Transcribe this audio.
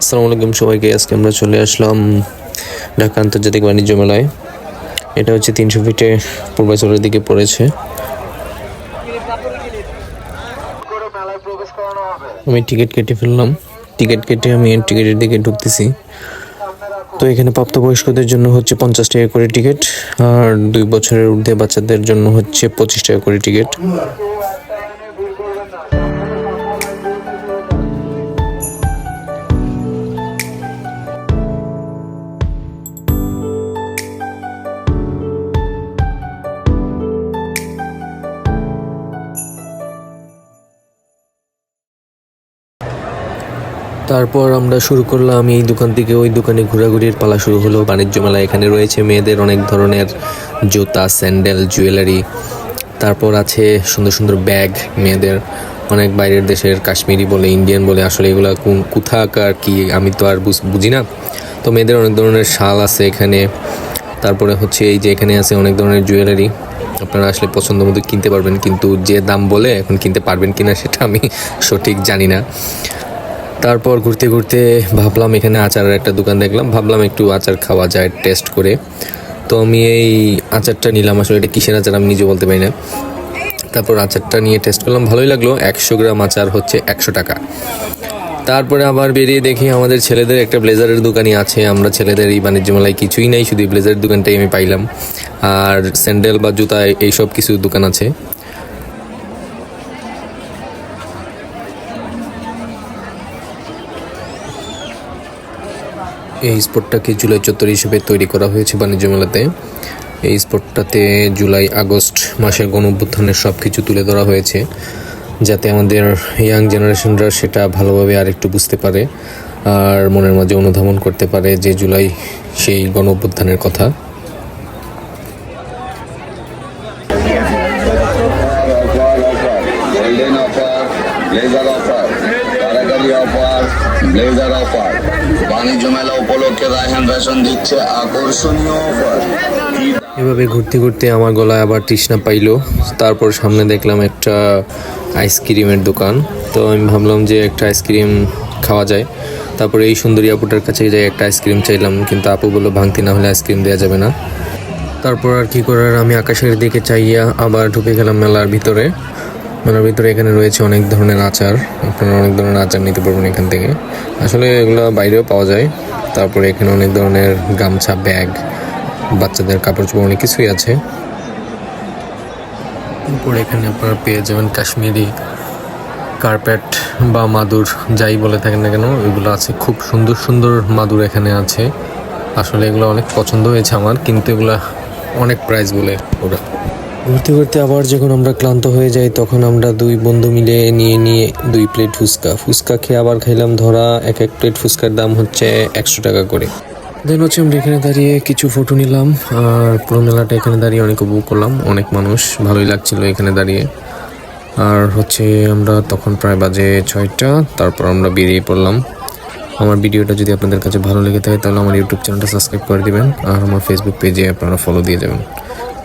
আসসালামু আলাইকুম সবাইকে, আজকে আমরা চলে আসলাম ঢাকা আন্তর্জাতিক বাণিজ্য মেলায়। এটা হচ্ছে তিনশো ফিটে পূর্বাচলের দিকে পড়েছে। আমি টিকিট কেটে ফেললাম। টিকিট কেটে আমি টিকিটের দিকে ঢুকতেছি। তো এখানে প্রাপ্তবয়স্কদের জন্য হচ্ছে পঞ্চাশ টাকা করে টিকিট, আর দুই বছরের ঊর্ধ্বে বাচ্চাদের জন্য হচ্ছে পঁচিশ টাকা করে টিকিট। তারপর আমরা শুরু করলাম এই দোকান থেকে ওই দোকানে ঘোরাঘুরির পালা শুরু হলো। বাণিজ্য মেলা এখানে রয়েছে মেয়েদের অনেক ধরনের জুতা, স্যান্ডেল, জুয়েলারি। তারপর আছে সুন্দর সুন্দর ব্যাগ মেয়েদের। অনেক বাইরের দেশের কাশ্মীরি বলে, ইন্ডিয়ান বলে, আসলে এগুলো কোন কোথাকার কি আমি তো আর বুঝ- না। তো মেয়েদের অনেক ধরনের শাল আছে এখানে। তারপরে হচ্ছে এই যে এখানে আছে অনেক ধরনের জুয়েলারি। আপনারা আসলে পছন্দ মতো কিনতে পারবেন, কিন্তু যে দাম বলে এখন কিনতে পারবেন কিনা সেটা আমি সঠিক জানি না। তারপর ঘুরতে ঘুরতে ভাবলাম এখানে আচারের একটা দোকান দেখলাম। ভাবলাম একটু আচার খাওয়া যায় টেস্ট করে। তো আমি এই আচারটা নিলাম। আসলে এটা কিসের আচার আমি নিজে বলতে পারি না। তারপর আচারটা নিয়ে টেস্ট করলাম। ভালোই লাগল। একশো গ্রাম আচার হচ্ছে একশো টাকা। তারপরে আবার বেরিয়ে দেখি আমাদের ছেলেদের একটা ব্লেজারের দোকানই আছে। আমরা ছেলেদের এই বাণিজ্য মেলায় কিছুই নাই। শুধু ব্লেজারের দোকানটাই আমি পাইলাম। আর স্যান্ডেল বা জুতা এইসব কিছু দোকান আছে। এই স্পটটাকে জুলাই চত্বর হিসেবে তৈরি করা হয়েছে বাণিজ্য মেলাতে। এই স্পটটাতে জুলাই আগস্ট মাসের গণ অভ্যুত্থানের সব কিছু তুলে ধরা হয়েছে, যাতে আমাদের ইয়াং জেনারেশনরা সেটা ভালোভাবে আরেকটু বুঝতে পারে আর মনের মাঝে অনুধাবন করতে পারে যে জুলাই সেই গণ অভ্যুত্থানের কথা offer offer offer, blazer offer, বাণিজ্য মেলা উপলক্ষে রায়হান ফ্যাশন দিচ্ছে আকর্ষণীয় অফার। এভাবে ঘুরতে ঘুরতে আমার গলায় আবার তৃষ্ণা পাইলো। তারপর সামনে দেখলাম একটা আইসক্রিমের দোকান। তো আমি ভাবলাম যে একটা আইসক্রিম খাওয়া যায়। তারপরে এই সুন্দরী আপুটার কাছে যাই, একটা আইসক্রিম চাইলাম। কিন্তু আপু বলল, ভাঙতি না হলে আইসক্রিম দেওয়া যাবে না। তারপর আর কি করার, আমি আকাশের দিকে চাইয়া আবার ঢুকে গেলাম মেলার ভিতরে। মেলার ভিতরে এখানে রয়েছে অনেক ধরনের আচার। আপনারা অনেক ধরনের আচার নিতে পারবেন এখান থেকে। আসলে এগুলো বাইরেও পাওয়া যায়। তারপরে এখানে অনেক ধরনের গামছা, ব্যাগ, বাচ্চাদের কাপড় চোপড় অনেক কিছুই আছে। উপরে এখানে আপনারা পেয়ে যাবেন কাশ্মীরি কার্পেট বা মাদুর, যাই বলে থাকেন না কেন, এগুলো আছে। খুব সুন্দর সুন্দর মাদুর এখানে আছে। আসলে এগুলো অনেক পছন্দ হয়েছে আমার, কিন্তু এগুলা অনেক প্রাইস বলে ওরা। ঘুরতে ঘুরতে আবার যখন আমরা ক্লান্ত হয়ে যাই, তখন আমরা দুই বন্ধু মিলে নিয়ে নিয়ে দুই প্লেট ফুচকা। ফুচকা খেয়ে আবার খাইলাম, ধরা এক এক প্লেট ফুচকার দাম হচ্ছে একশো টাকা করে। দেন হচ্ছে আমরা এখানে দাঁড়িয়ে কিছু ফটো নিলাম, আর পুরো মেলাটা এখানে দাঁড়িয়ে অনেক উপভোগ করলাম, অনেক মানুষ, ভালোই লাগছিল এখানে দাঁড়িয়ে। আর হচ্ছে আমরা তখন প্রায় বাজে ছয়টা, তারপর আমরা বেরিয়ে পড়লাম। আমার ভিডিওটা যদি আপনাদের কাছে ভালো লেগে থাকে, তাহলে আমার ইউটিউব চ্যানেলটা সাবস্ক্রাইব করে দিবেন, আর আমার ফেসবুক পেজে আপনারা ফলো দিয়ে যাবেন।